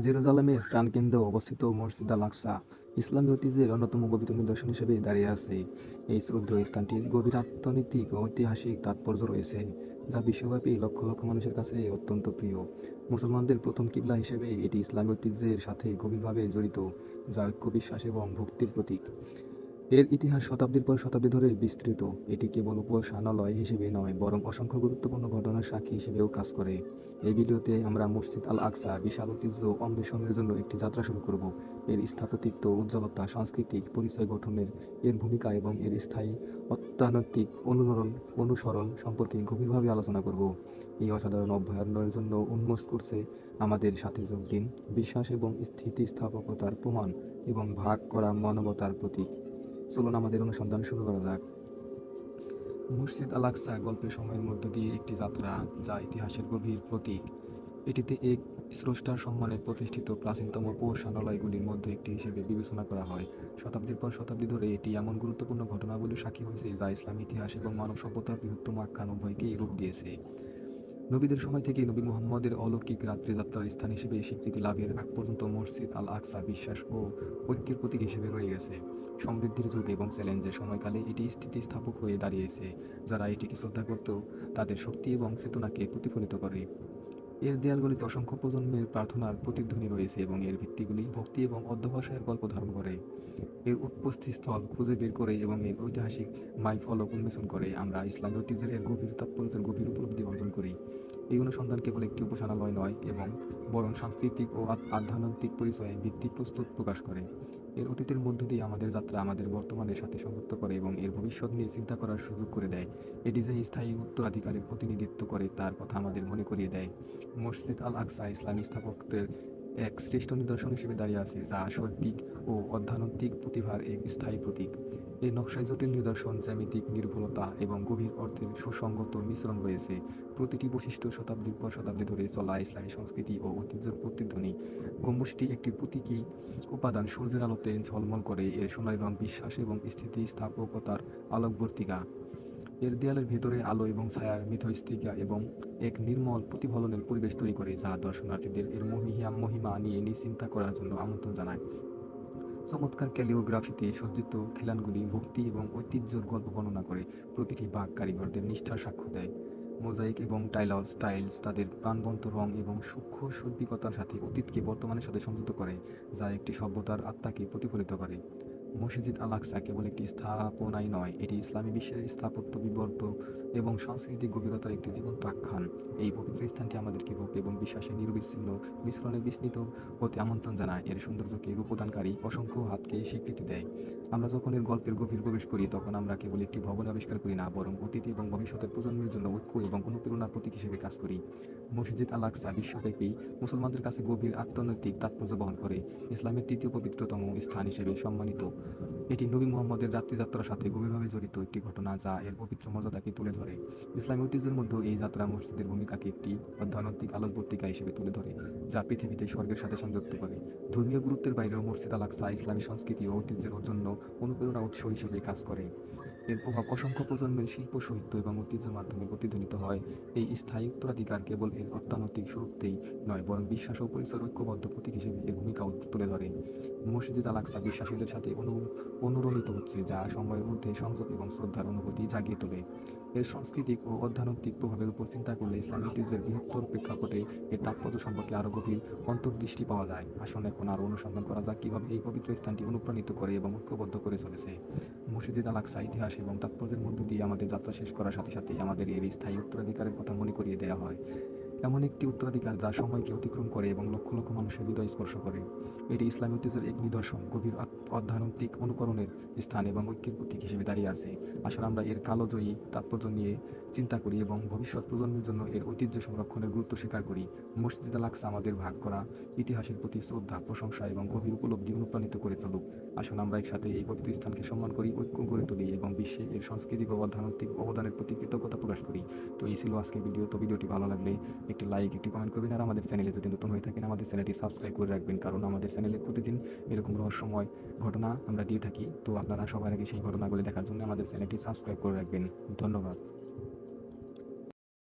জেরুজালেমের প্রাণকেন্দ্রে অবস্থিত মসজিদ আল আকসা ইসলামী ঐতিহ্যের অন্যতম পবিত্র নিদর্শন হিসেবে দাঁড়িয়ে আছে। এই শ্রদ্ধ স্থানটির গভীর অর্থনৈতিক ও ঐতিহাসিক তাৎপর্য রয়েছে, যা বিশ্বব্যাপী লক্ষ লক্ষ মানুষের কাছে অত্যন্ত প্রিয়। মুসলমানদের প্রথম কিবলা হিসেবে এটি ইসলামী ঐতিহ্যের সাথে গভীরভাবে জড়িত, যা ঐক্য বিশ্বাস এবং ভক্তির প্রতীক। এর ইতিহাস শতাব্দীর পর শতাব্দী ধরে বিস্তৃত। এটি কেবল উপাসনালয় হিসেবে নয়, বরং অসংখ্য গুরুত্বপূর্ণ ঘটনার সাক্ষী হিসেবেও কাজ করে। এই ভিডিওতে আমরা মসজিদ আল আকসা বিশাল ঐতিহ্য অন্বেষণের জন্য একটি যাত্রা শুরু করব। এর স্থাপত্যিত্ব উজ্জ্বলতা, সাংস্কৃতিক পরিচয় গঠনের এর ভূমিকা এবং এর স্থায়ী অত্যানৈতিক অনুসরণ অনুসরণ সম্পর্কে গভীরভাবে আলোচনা করব। এই অসাধারণ অভয়ারণ্যের জন্য উন্মোচ করছে আমাদের সাথে যোগ দিন, বিশ্বাস এবং স্থিতিস্থাপকতার প্রমাণ এবং ভাগ করা মানবতার প্রতীক। চলুন আমাদের অনুসন্ধান শুরু করা যাক। মসজিদ আল আকসা গল্পের সময়ের মধ্য দিয়ে একটি যাত্রা, যা ইতিহাসের গভীর প্রতীক। এটিতে এক স্রষ্টার সম্মানে প্রতিষ্ঠিত প্রাচীনতম পৌষানালয়গুলির মধ্যে একটি হিসেবে বিবেচনা করা হয়। শতাব্দীর পর শতাব্দী ধরে এটি এমন গুরুত্বপূর্ণ ঘটনাগুলির সাক্ষী হয়েছে, যা ইসলাম ইতিহাস এবং মানব সভ্যতার বৃহত্তম আখ্যান উভয়কেই রূপ দিয়েছে। নবীদের সময় থেকে নবী মোহাম্মদের অলৌকিক রাত্রিযাত্রার স্থান হিসেবে স্বীকৃতি লাভের আগ পর্যন্ত মসজিদ আল আকসা বিশ্বাস ও ঐক্যের প্রতীক হিসেবে রয়ে গেছে। সমৃদ্ধির যুগ এবং চ্যালেঞ্জের সময়কালে এটি স্থিতিস্থাপক হয়ে দাঁড়িয়েছে, যারা এটিকে শ্রদ্ধা করত তাদের শক্তি এবং চেতনাকে প্রতিফলিত করে। এর দেয়ালগুলিতে অসংখ্য প্রজন্মের প্রার্থনার প্রতিধ্বনি রয়েছে এবং এর ভিত্তিগুলি ভক্তি এবং অধ্যবসায়ের গল্প ধারণ করে। এর উৎপত্তি স্থল খুঁজে বের করে এবং এর ঐতিহাসিক মাইল ফলক উন্মোচন করে আমরা ইসলামী ঐতিহ্যের এর গভীর তাৎপর্যের গভীর উপলব্ধি অর্জন করি। এই অনুসন্ধান কেবল একটি উপাসনালয় নয়, এবং বরং সাংস্কৃতিক ও আধ- আধ্যাত্মিক পরিচয়ে ভিত্তি প্রস্তুত প্রকাশ করে। এর অতীতের মধ্য দিয়ে আমাদের যাত্রা আমাদের বর্তমানের সাথে সংযুক্ত করে এবং এর ভবিষ্যৎ নিয়ে চিন্তা করার সুযোগ করে দেয়। এটি যে স্থায়ী উত্তরাধিকারের প্রতিনিধিত্ব করে তার কথা আমাদের মনে করিয়ে দেয়। মসজিদ আল আকসা ইসলামী স্থাপত্যের এক শ্রেষ্ঠ নিদর্শন হিসেবে দাঁড়িয়ে আছে, যা শৈল্পিক ও অধ্যাত্মিক প্রতিভার এক স্থায়ী প্রতীক। এর নকশায় জটিল নিদর্শন, জ্যামিতিক নির্ভুলতা এবং গভীর অর্থের সুসংগত মিশ্রণ রয়েছে। প্রতিটি বৈশিষ্ট্য শতাব্দীর পর শতাব্দী ধরে চলা ইসলামী সংস্কৃতি ও ঐতিহ্যের প্রতিধ্বনি। গম্বুজটি একটি প্রতীকী উপাদান, সূর্যের আলোতে ঝলমল করে, এর সোনালী রং বিশ্বাস এবং স্থিতিস্থাপকতার আলোকবর্তিকা। এর দেয়ালের ভেতরে আলো এবং ছায়ার মিথস্তিকা এবং এক নির্মল প্রতিফলনের পরিবেশ তৈরি করে, যা দর্শনার্থীদের এর মহিয়া মহিমা নিয়ে নিশ্চিন্তা করার জন্য আমন্ত্রণ জানায়। চমৎকার ক্যালিওগ্রাফিতে সজ্জিত খিলানগুলি ভক্তি এবং ঐতিহ্যর গল্প বর্ণনা করে, প্রতিটি বাঘ কারিগরদের নিষ্ঠার সাক্ষ্য দেয়। মোজাইক এবং টাইলস টাইলস তাদের প্রাণবন্ত রং এবং সূক্ষ্ম শৈল্পিকতার সাথে অতীতকে বর্তমানের সাথে সংযুক্ত করে, যা একটি সভ্যতার আত্মাকে প্রতিফলিত করে। মসজিদ আল আকসা কেবল একটি স্থাপনাই নয়। এটি ইসলামী বিশ্বের স্থাপত্য বিবর্ত এবং সাংস্কৃতিক গভীরতার একটি জীবন্ত আখ্যান। এই পবিত্র স্থানটি আমাদেরকে রূপ এবং বিশ্বাসের নির্বিচ্ছিন্ন মিশ্রণে বিস্মিত হতে আমন্ত্রণ জানায়। এর সৌন্দর্যকে রূপদানকারী অসংখ্য হাতকে স্বীকৃতি দেয়। আমরা যখন এর গল্পের গভীর প্রবেশ করি, তখন আমরা কেবল একটি ভবন আবিষ্কার করি না, বরং অতীত এবং ভবিষ্যতের প্রজন্মের জন্য ঐক্য এবং অনুপ্রেরণার প্রতীক হিসেবে কাজ করি। মসজিদ আল আকসা বিশ্বব্যাপী মুসলমানদের কাছে গভীর আত্মনৈতিক তাৎপর্য বহন করে। ইসলামের তৃতীয় পবিত্রতম স্থান হিসেবে সম্মানিত। এটি নবী মোহাম্মদের রাত্রিযাত্রার সাথে গভীরভাবে জড়িত একটি ঘটনা যা এর পবিত্র মর্যাদাকে তুলে ধরে। ইসলামী ঐতিহ্যের মধ্যে এই যাত্রা মসজিদের ভূমিকাকে একটি অধ্যাত্মিক আলোকবর্তিকা হিসেবে তুলে ধরে, যা পৃথিবীতে স্বর্গের সাথে সংযুক্ত করে। ধর্মীয় গুরুত্বের বাইরেও মসজিদ আল আকসা ইসলামী সংস্কৃতি ও ঐতিহ্যের জন্য অনুপ্রেরণা উৎস হিসেবে কাজ করে। এর প্রভাব অসংখ্য প্রজন্মের শিল্প, সাহিত্য এবং ঐতিহ্যের মাধ্যমে প্রতিধ্বনিত হয়। এই স্থায়ী উত্তরাধিকার কেবল এর অত্যানৈতিক স্বরূপতেই নয়, বরং বিশ্বাস ও পরিচয়ের ঐক্যবদ্ধ প্রতীক হিসেবে এর ভূমিকা তুলে ধরে। মসজিদ আল আকসা বিশ্বাসীদের সাথে অনু অনুরণিত হচ্ছে যা সময়ের মধ্যে সংযোগ এবং শ্রদ্ধার অনুভূতি জাগিয়ে তোলে। এর সাংস্কৃতিক ও অধ্যাত্মিক প্রভাবের উপর চিন্তা করলে ইসলামী ঐতিহ্যের বৃহত্তর প্রেক্ষাপটে এর তাৎপর্য সম্পর্কে আরও গভীর অন্তর্দৃষ্টি পাওয়া যায়। আসুন এখন আরও অনুসন্ধান করা যাক কীভাবে এই পবিত্র স্থানটি অনুপ্রাণিত করে এবং ঐক্যবদ্ধ করে চলেছে। মসজিদ আল আকসা ইতিহাস এবং তাৎপর্যের মধ্য দিয়ে আমাদের যাত্রা শেষ করার সাথে সাথে আমাদের এর স্থায়ী উত্তরাধিকারের কথা মনে করিয়ে দেওয়া হয়। এমন একটি উত্তরাধিকার যা সময়কে অতিক্রম করে এবং লক্ষ লক্ষ মানুষের হৃদয় স্পর্শ করে। এটি ইসলামী ঐতিহ্যের এক নিদর্শন, গভীর অধ্যাত্মিক অনুকরণের স্থান এবং ঐক্যের প্রতীক হিসেবে দাঁড়িয়ে আছে। আসলে আমরা এর কালোজয়ী তাৎপর্য নিয়ে চিন্তা করি এবং ভবিষ্যৎ প্রজন্মের জন্য এর ঐতিহ্য সংরক্ষণের গুরুত্ব স্বীকার করি। মসজিদ আল আমাদের ভাগ করা, ইতিহাসের প্রতি শ্রদ্ধা, প্রশংসা এবং গভীর উপলব্ধি অনুপ্রাণিত করে চলুক। আসুন আমরা একসাথে এই পবিত্র স্থানকে সম্মান করি, ঐক্য গড়ে তুলি এবং বিশ্বে এর সাংস্কৃতিক ও অধ্যাত্মিক অবদানের প্রতি কৃতজ্ঞতা প্রকাশ করি। তো এই ছিল আজকের ভিডিও। তো ভিডিওটি ভালো লাগলে একটি লাইক একটি কমেন্ট করবেন, আর আমাদের চ্যানেলে যদি নতুন হয়ে থাকেন, আমাদের চ্যানেলটি সাবস্ক্রাইব করে রাখবেন, কারণ আমাদের চ্যানেলে প্রতিদিন এরকম রহস্যময় ঘটনা আমরা দিয়ে থাকি। তো আপনারা সবার আগে সেই ঘটনাগুলি দেখার জন্য আমাদের চ্যানেলটি সাবস্ক্রাইব করে রাখবেন। ধন্যবাদ।